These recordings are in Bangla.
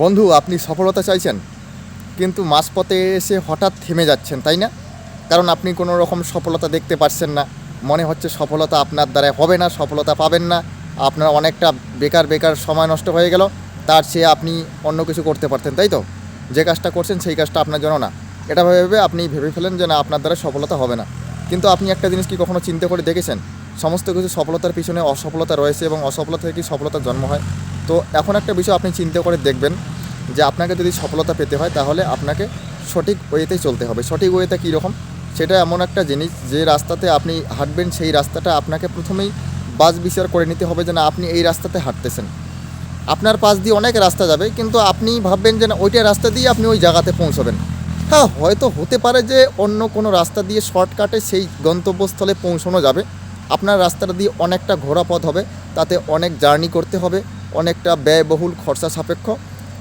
বন্ধু, আপনি সফলতা চাইছেন, কিন্তু মাঝপথে এসে হঠাৎ থেমে যাচ্ছেন, তাই না? কারণ আপনি কোনো রকম সফলতা দেখতে পাচ্ছেন না। মনে হচ্ছে সফলতা আপনার দ্বারা হবে না, সফলতা পাবেন না। আপনার অনেকটা বেকার বেকার সময় নষ্ট হয়ে গেল, তার চেয়ে আপনি অন্য কিছু করতে পারতেন, তাই তো? যে কাজটা করছেন সেই কাজটা আপনার জন্য না। এটা ভেবে ভেবে আপনি ভেবে ফেলেন যে না, আপনার দ্বারা সফলতা হবে না। কিন্তু আপনি একটা জিনিস কি কখনো চিন্তা করে দেখেছেন? সমস্ত কিছু সফলতার পিছনে অসফলতা রয়েছে এবং অসফলতা থেকেই সফলতার জন্ম হয়? তো এখন একটা বিষয় আপনি চিন্তা করে দেখবেন যে আপনাকে যদি সফলতা পেতে হয়, তাহলে আপনাকে সঠিক ওয়েতেই চলতে হবে। সঠিক ওয়েতে কীরকম? সেটা এমন একটা জিনিস যে রাস্তাতে আপনি হাঁটবেন, সেই রাস্তাটা আপনাকে প্রথমেই বাস বিচার করে নিতে হবে যে না, আপনি এই রাস্তাতে হাঁটতেছেন। আপনার পাশ দিয়ে অনেক রাস্তা যাবে, কিন্তু আপনি ভাববেন যে না, ওইটা রাস্তা দিয়ে আপনি ওই জায়গাতে পৌঁছবেন। হ্যাঁ হয়তো হতে পারে যে অন্য কোনো রাস্তা দিয়ে শর্টকাটে সেই গন্তব্যস্থলে পৌঁছানো যাবে। আপনার রাস্তাটা দিয়ে অনেকটা ঘোরা পথ হবে, তাতে অনেক জার্নি করতে হবে, অনেকটা ব্যয়বহুল খরচা সাপেক্ষ।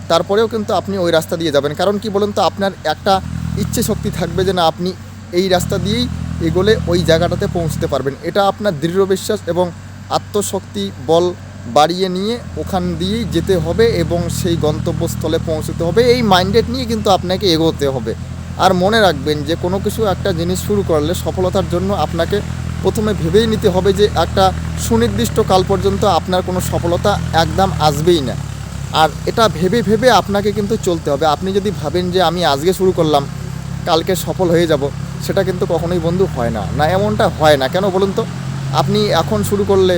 তারপরেও কিন্তু আপনি ওই রাস্তা দিয়ে যাবেন। কারণ কি বলুন তো, আপনার একটা ইচ্ছে শক্তি থাকবে যে না, আপনি এই রাস্তা দিয়েই এগোলে ওই জায়গাটাতে পৌঁছতে পারবেন। এটা আপনার দৃঢ় বিশ্বাস এবং আত্মশক্তি বল বাড়িয়ে নিয়ে ওখান দিয়েই যেতে হবে এবং সেই গন্তব্যস্থলে পৌঁছতে হবে। এই মাইন্ডেড নিয়ে কিন্তু আপনাকে এগোতে হবে। আর মনে রাখবেন যে কোনো কিছু একটা জিনিস শুরু করলে সফলতার জন্য আপনাকে প্রথমে ভেবেই নিতে হবে যে একটা সুনির্দিষ্ট কাল পর্যন্ত আপনার কোনো সফলতা একদম আসবেই না। আর এটা ভেবে ভেবে আপনাকে কিন্তু চলতে হবে। আপনি যদি ভাবেন যে আমি আজকে শুরু করলাম, কালকে সফল হয়ে যাব, সেটা কিন্তু কখনোই বন্ধু হয় না। না, এমনটা হয় না। কেন বলুন তো? আপনি এখন শুরু করলে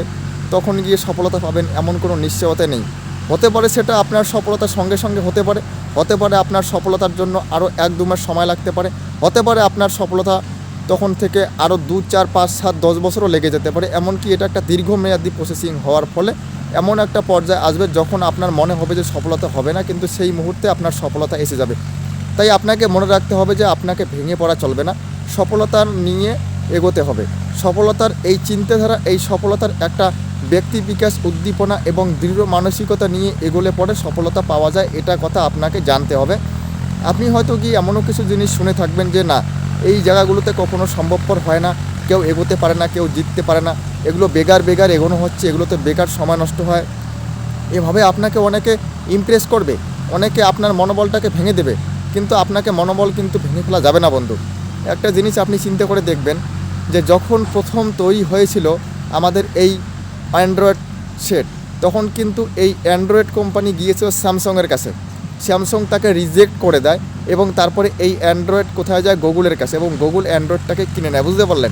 তখন গিয়ে সফলতা পাবেন এমন কোনো নিশ্চয়তা নেই। হতে পারে সেটা আপনার সফলতার সঙ্গে সঙ্গে হতে পারে। হতে পারে আপনার সফলতার জন্য আরও এক দু মাস সময় লাগতে পারে। হতে পারে আপনার সফলতা তখন থেকে আরও দু, চার, পাঁচ, সাত, দশ বছরও লেগে যেতে পারে। এমনকি এটা একটা দীর্ঘমেয়াদী প্রসেসিং হওয়ার ফলে এমন একটা পর্যায়ে আসবে যখন আপনার মনে হবে যে সফলতা হবে না, কিন্তু সেই মুহূর্তে আপনার সফলতা এসে যাবে। তাই আপনাকে মনে রাখতে হবে যে আপনাকে ভেঙে পড়া চলবে না। সফলতার নিয়ে এগোতে হবে। সফলতার এই চিন্তাধারা, এই সফলতার একটা ব্যক্তি বিকাশ, উদ্দীপনা এবং দৃঢ় মানসিকতা নিয়ে এগোলে পরে সফলতা পাওয়া যায়, এটা কথা আপনাকে জানতে হবে। আপনি হয়তো কি এমনও কিছু জিনিস শুনে থাকবেন যে না এই জায়গাগুলোতে কখনো সম্ভবপর হয় না। কেউ এগোতে পারে না, কেউ জিততে পারে না। এগুলো বেগার বেগার এগোনো হচ্ছে, এগুলোতে বেকার সময় নষ্ট হয়। এভাবে আপনাকে অনেকে ইমপ্রেস করবে, অনেকে আপনার মনোবলটাকে ভেঙে দেবে, কিন্তু আপনাকে মনোবল কিন্তু ভেঙে ফেলা যাবে না বন্ধু। একটা জিনিস আপনি চিন্তা করে দেখবেন যে যখন প্রথম তৈরি হয়েছিল আমাদের এই অ্যান্ড্রয়েড সেট তখন কিন্তু এই অ্যান্ড্রয়েড কোম্পানি গিয়েছিল স্যামসংয়ের কাছে। স্যামসং তাকে রিজেক্ট করে দেয় এবং তারপরে এই অ্যান্ড্রয়েড কোথায় যায়? গুগলের কাছে। এবং গুগল অ্যান্ড্রয়েডটাকে কিনে নেয়। বুঝতে পারলেন?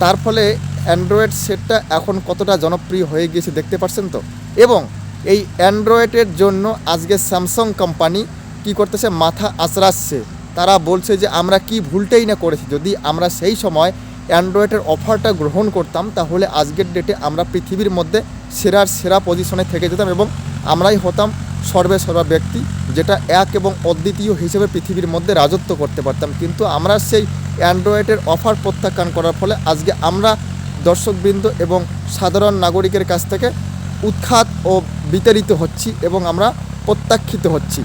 তার ফলে অ্যান্ড্রয়েড সেটটা এখন কতটা জনপ্রিয় হয়ে গিয়েছে দেখতে পাচ্ছেন তো? এবং এই অ্যান্ড্রয়েডের জন্য আজকে স্যামসাং কোম্পানি কি করতেছে? মাথা আঁচড়াচ্ছে। তারা বলছে যে, আমরা কি ভুলটাই না করেছি? যদি আমরা সেই সময় অ্যান্ড্রয়েডের অফারটা গ্রহণ করতাম, তাহলে আজকের ডেটে আমরা পৃথিবীর মধ্যে সেরার সেরা পজিশনে থেকে যেতাম এবং আমরাই হতাম। সর্বে সর্বা ব্যক্তি, যেটা এক এবং অদ্বিতীয় হিসেবে পৃথিবীর মধ্যে রাজত্ব করতে পারতাম। কিন্তু আমরা সেই অ্যান্ড্রয়েডের অফার প্রত্যাখ্যান করার ফলে আজকে আমরা দর্শকবৃন্দ এবং সাধারণ নাগরিকের কাছ থেকে উৎখাত ও বিতাড়িত হচ্ছি এবং আমরা প্রত্যাখ্যিত হচ্ছি।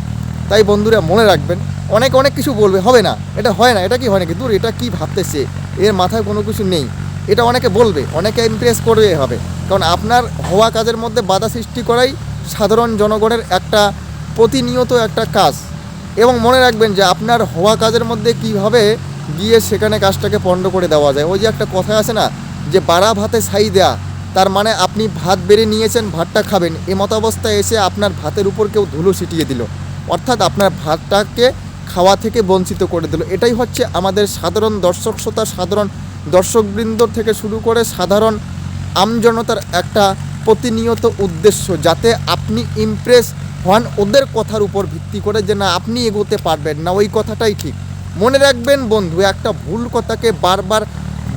তাই বন্ধুরা, মনে রাখবেন, অনেক অনেক কিছু বলবে, হবে না, এটা হয় না, এটা কি হয় না কিন্তু এটা কি ভাবতেছে? এর মাথায় কোনো কিছু নেই। এটা অনেকে বলবে, অনেকে ইমপ্রেস করবে হবে কারণ আপনার হওয়া কাজের মধ্যে বাধা সৃষ্টি করাই সাধারণ জনগণের একটা প্রতিনিয়ত একটা কাজ। এবং মনে রাখবেন যে আপনার হওয়া কাজের মধ্যে কীভাবে গিয়ে সেখানে কাজটাকে পণ্ড করে দেওয়া যায়। ওই যে একটা কথা আছে না, যে বাড়া ভাতে ছাই দেয়া, তার মানে আপনি ভাত বেড়ে নিয়েছেন, ভাতটা খাবেন। এ মতাবস্থায় এসে আপনার ভাতের উপর কেউ ধুলো ছিটিয়ে দিল। অর্থাৎ আপনার ভাতটাকে খাওয়া থেকে বঞ্চিত করে দিল। এটাই হচ্ছে আমাদের সাধারণ দর্শক শ্রোতা, সাধারণ দর্শকবৃন্দ থেকে শুরু করে সাধারণ আমজনতার একটা প্রতিনিয়ত উদ্দেশ্য যাতে আপনি ইমপ্রেস হন ওদের কথার উপর ভিত্তি করে যে না, আপনি এগোতে পারবেন না, ওই কথাটাই ঠিক। মনে রাখবেন বন্ধু, একটা ভুল কথাকে বারবার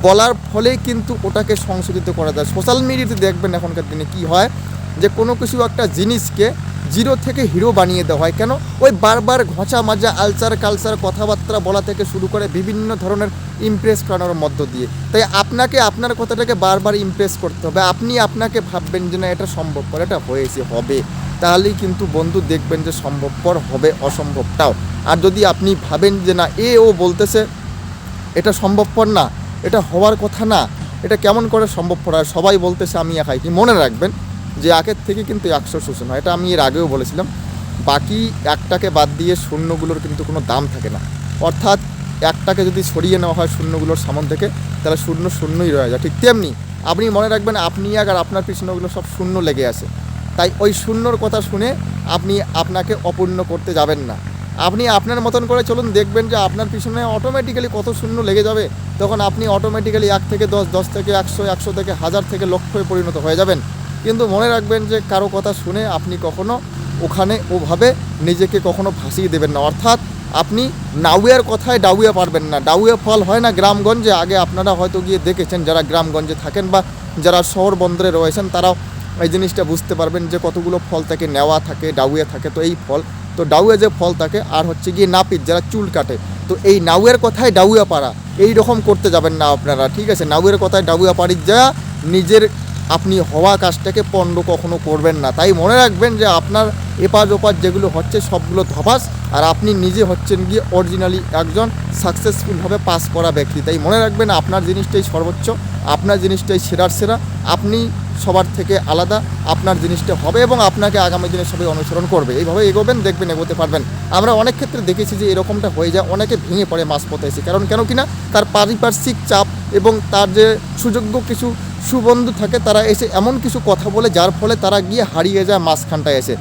বলার ফলেই কিন্তু ওটাকে সংশোধিত করা যায়। সোশ্যাল মিডিয়াতে দেখবেন এখনকার দিনে কি হয় যে কোনো কিছু একটা জিনিসকে জিরো থেকে হিরো বানিয়ে দেওয়া হয়। কেন? ওই বারবার ঘষা মাজা আলচার কালচার কথাবার্তা বলা থেকে শুরু করে বিভিন্ন ধরনের ইমপ্রেস করানোর মধ্য দিয়ে। তাই আপনাকে আপনার কথাটাকে বারবার ইমপ্রেস করতে হবে। আপনি আপনাকে ভাববেন যে না, এটা সম্ভবপর, এটা হয়েছে, হবে। তাহলেই কিন্তু বন্ধু দেখবেন যে সম্ভবপর, হবে, অসম্ভবটাও। আর যদি আপনি ভাবেন যে না, এ ও বলতেছে, এটা সম্ভবপর না, এটা হওয়ার কথা না, এটা কেমন করে সম্ভবপর? আর সবাই বলতেছে, আমি একাই। কি মনে রাখবেন? যে আগের থেকে কিন্তু একশো শোষণ হয় এটা আমি এর আগেও বলেছিলাম। বাকি একটাকে বাদ দিয়ে শূন্যগুলোর কিন্তু কোনো দাম থাকে না। অর্থাৎ একটাকে যদি সরিয়ে নেওয়া হয় শূন্যগুলোর সামন থেকে, তাহলে শূন্য শূন্যই রয়ে যায়। ঠিক তেমনি আপনি মনে রাখবেন আপনি এক আর আপনার পিছনেগুলো সব শূন্য লেগে আছে। তাই ওই শূন্যর কথা শুনে আপনি আপনাকে অপূর্ণ করতে যাবেন না। আপনি আপনার মতন করে চলুন, দেখবেন যে আপনার পিছনে অটোমেটিক্যালি কত শূন্য লেগে যাবে। তখন আপনি অটোমেটিক্যালি এক থেকে দশ দশ থেকে একশো একশো থেকে হাজার থেকে লক্ষে পরিণত হয়ে যাবেন। কিন্তু মনে রাখবেন যে কারও কথা শুনে আপনি কখনো ওখানে ওভাবে নিজেকে কখনো ভাসিয়ে দেবেন না। অর্থাৎ আপনি নাউয়ের কথায় ডাউয়া পারবেন না। ডাউয়ে ফল হয় না গ্রামগঞ্জে। আগে আপনারা হয়তো গিয়ে দেখেছেন যারা গ্রামগঞ্জে থাকেন বা যারা শহর বন্দরে রয়েছেন, তারাও এই জিনিসটা বুঝতে পারবেন যে কতগুলো ফল থাকে নেওয়া থাকে, ডাউয়ে থাকে। তো এই ফল, তো ডাউয়ে যে ফল থাকে আর হচ্ছে গিয়ে নাপিত যারা চুল কাটে, তো এই নাউয়ের কথায় ডাউয়া পাড়া এই রকম করতে যাবেন না আপনারা, ঠিক আছে? নাউয়ের কথায় ডাউয়া পাড়ি যা নিজের আপনি হওয়া কাজটাকে পণ্ড কখনো করবেন না। তাই মনে রাখবেন যে আপনার এপার ওপার যেগুলো হচ্ছে সবগুলো ধপাস আর আপনি নিজে হচ্ছেন গিয়ে অরিজিনালি একজন সাকসেসফুলভাবে পাস করা ব্যক্তি। তাই মনে রাখবেন আপনার জিনিসটাই সর্বোচ্চ, আপনার জিনিসটাই সেরার সেরা, আপনি সবার থেকে আলাদা, আপনার জিনিসটা হবে এবং আপনাকে আগামী দিনে সবাই অনুসরণ করবে। এইভাবে এগোবেন, দেখবেন, এগোতে পারবেন। আমরা অনেক ক্ষেত্রে দেখেছি যে এরকমটা হয়ে যায়, অনেকে ভেঙে পড়ে মাঝপথে এসে। কারণ কেন কিনা তার পারিপার্শ্বিক চাপ এবং তার যে সুযোগ্য কিছু সুবন্ধু থাকে, তারা এসে এমন কিছু কথা বলে, যার ফলে তারা গিয়ে হারিয়ে যায় মাঝখানটায় এসে।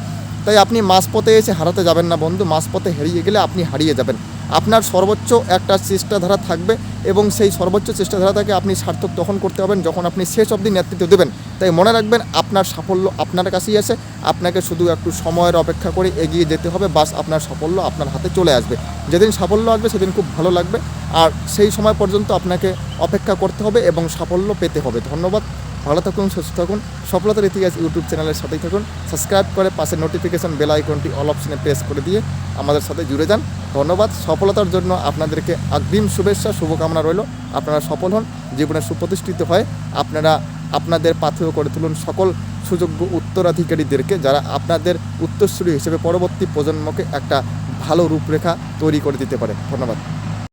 তাই আপনি মাঝপথে এসে হারাতে যাবেন না বন্ধু, মাঝপথে হারিয়ে গেলে আপনি হারিয়ে যাবেন। আপনার সর্বোচ্চ একটা চেষ্টাধারা থাকবে এবং সেই সর্বোচ্চ চেষ্টাধারাটাকে আপনি সার্থক তখন করতে পারবেন যখন আপনি শেষ অবধি নেতৃত্ব দেবেন। তাই মনে রাখবেন, আপনার সাফল্য আপনার কাছেই আছে। আপনাকে শুধু একটু সময়ের অপেক্ষা করে এগিয়ে যেতে হবে, বাস আপনার সাফল্য আপনার হাতে চলে আসবে। যেদিন সাফল্য আসবে, সেদিন খুব ভালো লাগবে। আর সেই সময় পর্যন্ত আপনাকে অপেক্ষা করতে হবে এবং সাফল্য পেতে হবে। ধন্যবাদ। ভালো থাকুন, সুস্থ থাকুন। সফলতার ইতিহাস ইউটিউব চ্যানেলের সাথেই থাকুন। সাবস্ক্রাইব করে পাশে নোটিফিকেশন বেল আইকনটি অল অপশনে প্রেস করে দিয়ে আমাদের সাথে জুড়ে যান। ধন্যবাদ। সফলতার জন্য আপনাদেরকে অগ্রিম শুভেচ্ছা, শুভকামনা রইল। আপনারা সফল হন, জীবনে সুপ্রতিষ্ঠিত হয় আপনারা আপনাদের পাথেয় করে তুলুন সকল সুযোগ্য উত্তরাধিকারীদেরকে যারা আপনাদের উত্তরসূরি হিসেবে পরবর্তী প্রজন্মকে একটা ভালো রূপরেখা তৈরি করে দিতে পারে। ধন্যবাদ।